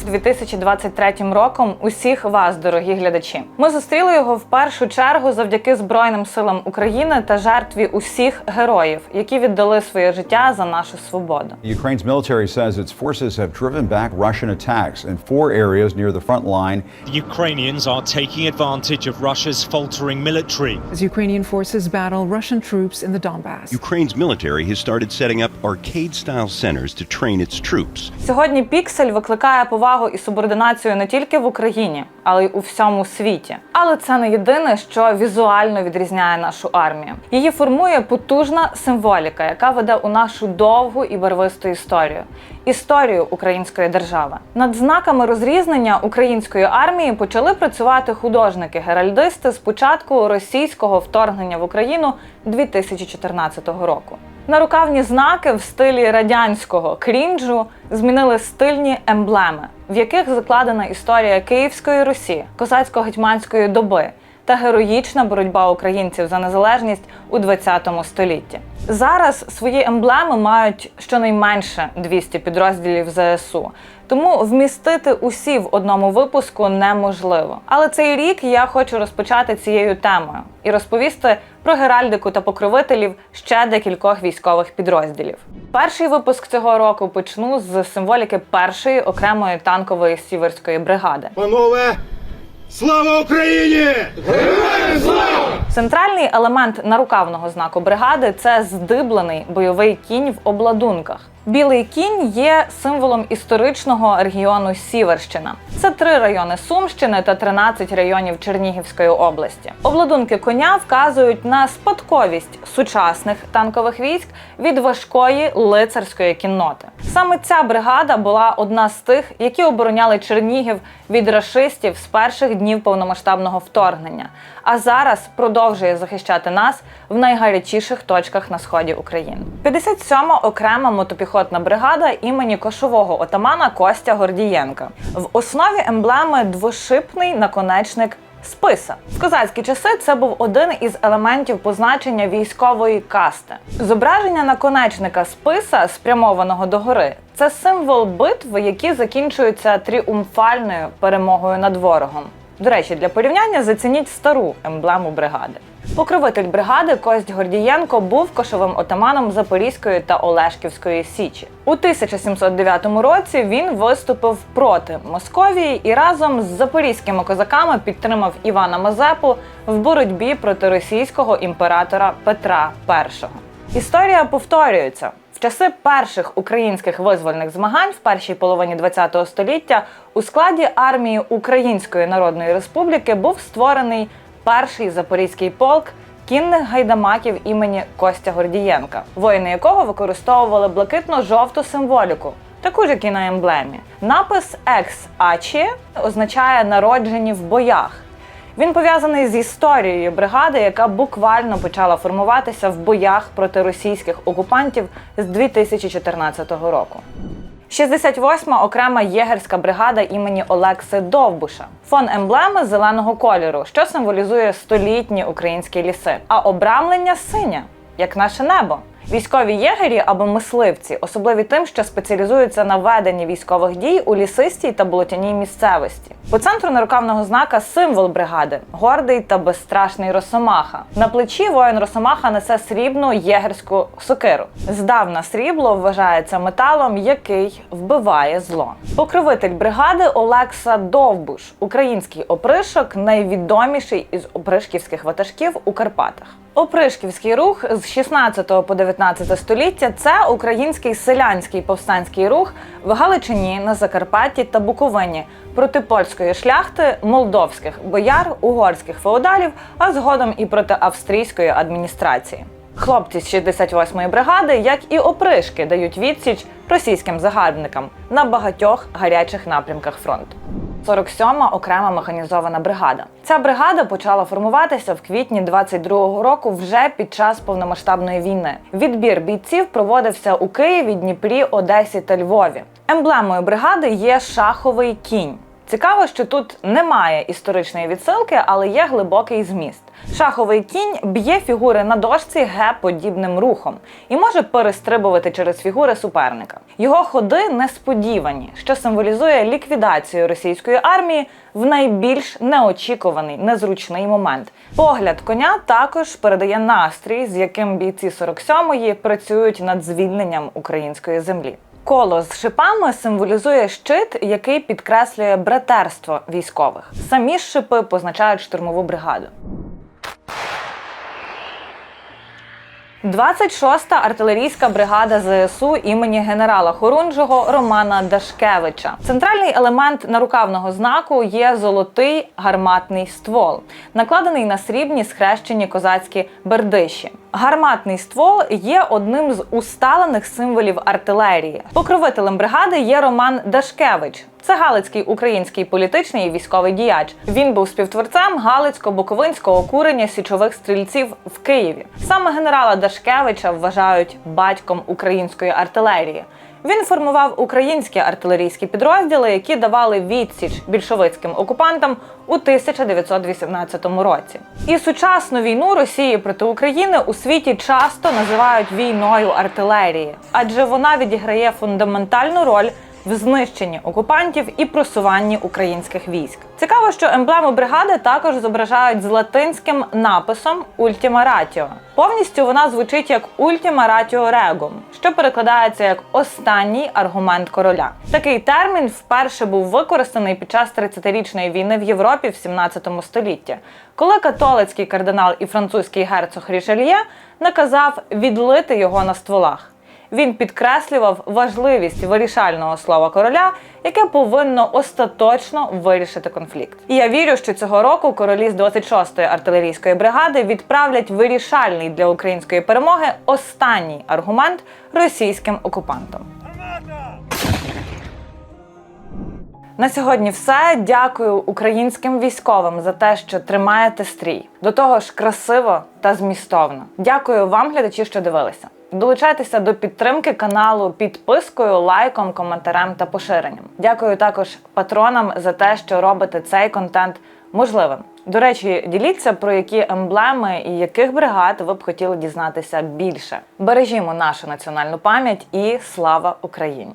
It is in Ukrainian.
з 2023 роком усіх вас, дорогі глядачі. Ми зустріли його в першу чергу завдяки Збройним силам України та жертві усіх героїв, які віддали своє життя за нашу свободу. Ukraine's military says its forces have driven back Russian attacks in four areas near the front line. The Ukrainians are taking advantage of Russia's faltering military. As Ukrainian forces battle Russian troops in the Donbass. Ukraine's military has started setting up arcade style centers to train its troops. Сьогодні Піксель викликає повагу і субординацію не тільки в Україні, але й у всьому світі. Але це не єдине, що візуально відрізняє нашу армію. Її формує потужна символіка, яка веде у нашу довгу і барвисту історію. Історію української держави над знаками розрізнення української армії почали працювати художники-геральдисти з початку російського вторгнення в Україну 2014 року. Нарукавні знаки в стилі радянського крінжу змінили стильні емблеми, в яких закладена історія Київської Русі, козацько-гетьманської доби та героїчна боротьба українців за незалежність у 20 столітті. Зараз свої емблеми мають щонайменше 200 підрозділів ЗСУ, тому вмістити усі в одному випуску неможливо. Але цей рік я хочу розпочати цією темою і розповісти про геральдику та покровителів ще декількох військових підрозділів. Перший випуск цього року почну з символіки першої окремої танкової сіверської бригади. Панове, слава Україні! Героям! Центральний елемент нарукавного знаку бригади це здиблений бойовий кінь в обладунках. Білий кінь є символом історичного регіону Сіверщина. Це три райони Сумщини та 13 районів Чернігівської області. Обладунки коня вказують на спадковість сучасних танкових військ від важкої лицарської кінноти. Саме ця бригада була одна з тих, які обороняли Чернігів від рашистів з перших днів повномасштабного вторгнення, а зараз продовжує захищати нас в найгарячіших точках на сході України. 57-ма окрема мотопіхотна бригада імені кошового отамана Костя Гордієнка. В основі емблеми двошипний наконечник. Списа в козацькі часи це був один із елементів позначення військової касти. Зображення наконечника списа, спрямованого догори, це символ битв, які закінчуються тріумфальною перемогою над ворогом. До речі, для порівняння зацініть стару емблему бригади. Покровитель бригади Кость Гордієнко був кошовим отаманом Запорізької та Олешківської січі. У 1709 році він виступив проти Московії і разом з запорізькими козаками підтримав Івана Мазепу в боротьбі проти російського імператора Петра І. Історія повторюється. Часи перших українських визвольних змагань в першій половині ХХ століття у складі армії Української Народної Республіки був створений перший запорізький полк кінних гайдамаків імені Костя Гордієнка, воїни якого використовували блакитно-жовту символіку. Таку ж, як і на емблемі. Напис Екс Ачі означає народжені в боях. Він пов'язаний з історією бригади, яка буквально почала формуватися в боях проти російських окупантів з 2014 року. 68-ма окрема єгерська бригада імені Олекси Довбуша. Фон емблеми зеленого кольору, що символізує столітні українські ліси, а обрамлення синя, як наше небо. Військові єгері або мисливці, особливі тим, що спеціалізуються на веденні військових дій у лісистій та болотяній місцевості. По центру нарукавного знака символ бригади гордий та безстрашний росомаха. На плечі воїн Росомаха несе срібну єгерську сокиру. Здавна срібло вважається металом, який вбиває зло. Покровитель бригади Олекса Довбуш, український опришок, найвідоміший із опришківських ватажків у Карпатах. Опришківський рух з 16 по 19 століття це український селянський повстанський рух в Галичині, на Закарпатті та Буковині проти польської шляхти, молдовських бояр, угорських феодалів, а згодом і проти австрійської адміністрації. Хлопці з 68-ї бригади, як і опришки, дають відсіч російським загарбникам на багатьох гарячих напрямках фронту. 47-ма окрема механізована бригада. Ця бригада почала формуватися в квітні 22-го року вже під час повномасштабної війни. Відбір бійців проводився у Києві, Дніпрі, Одесі та Львові. Емблемою бригади є шаховий кінь. Цікаво, що тут немає історичної відсилки, але є глибокий зміст. Шаховий кінь б'є фігури на дошці ге-подібним рухом і може перестрибувати через фігури суперника. Його ходи несподівані, що символізує ліквідацію російської армії в найбільш неочікуваний, незручний момент. Погляд коня також передає настрій, з яким бійці 47-ї працюють над звільненням української землі. Коло з шипами символізує щит, який підкреслює братерство військових. Самі шипи позначають штурмову бригаду. 26-та артилерійська бригада ЗСУ імені генерала Хорунжого Романа Дашкевича. Центральний елемент нарукавного знаку є золотий гарматний ствол, накладений на срібні схрещені козацькі бердиші. Гарматний ствол є одним з усталених символів артилерії. Покровителем бригади є Роман Дашкевич. Це галицький український політичний і військовий діяч. Він був співтворцем галицько-буковинського курення січових стрільців в Києві. Саме генерала Дашкевича вважають батьком української артилерії. Він формував українські артилерійські підрозділи, які давали відсіч більшовицьким окупантам у 1918 році. І сучасну війну Росії проти України у світі часто називають війною артилерії, адже вона відіграє фундаментальну роль в знищенні окупантів і просуванні українських військ. Цікаво, що емблему бригади також зображають з латинським написом Ultima Ratio. Повністю вона звучить як Ultima Ratio Regum, що перекладається як останній аргумент короля. Такий термін вперше був використаний під час 30-річної війни в Європі в 17 столітті, коли католицький кардинал і французький герцог Рішельє наказав відлити його на стволах. Він підкреслював важливість вирішального слова короля, яке повинно остаточно вирішити конфлікт. І я вірю, що цього року королі з 26-ї артилерійської бригади відправлять вирішальний для української перемоги останній аргумент російським окупантам. На сьогодні все. Дякую українським військовим за те, що тримаєте стрій. До того ж, красиво та змістовно. Дякую вам, глядачі, що дивилися. Долучайтеся до підтримки каналу підпискою, лайком, коментарем та поширенням. Дякую також патронам за те, що робите цей контент можливим. До речі, діліться про які емблеми і яких бригад ви б хотіли дізнатися більше. Бережімо нашу національну пам'ять і слава Україні!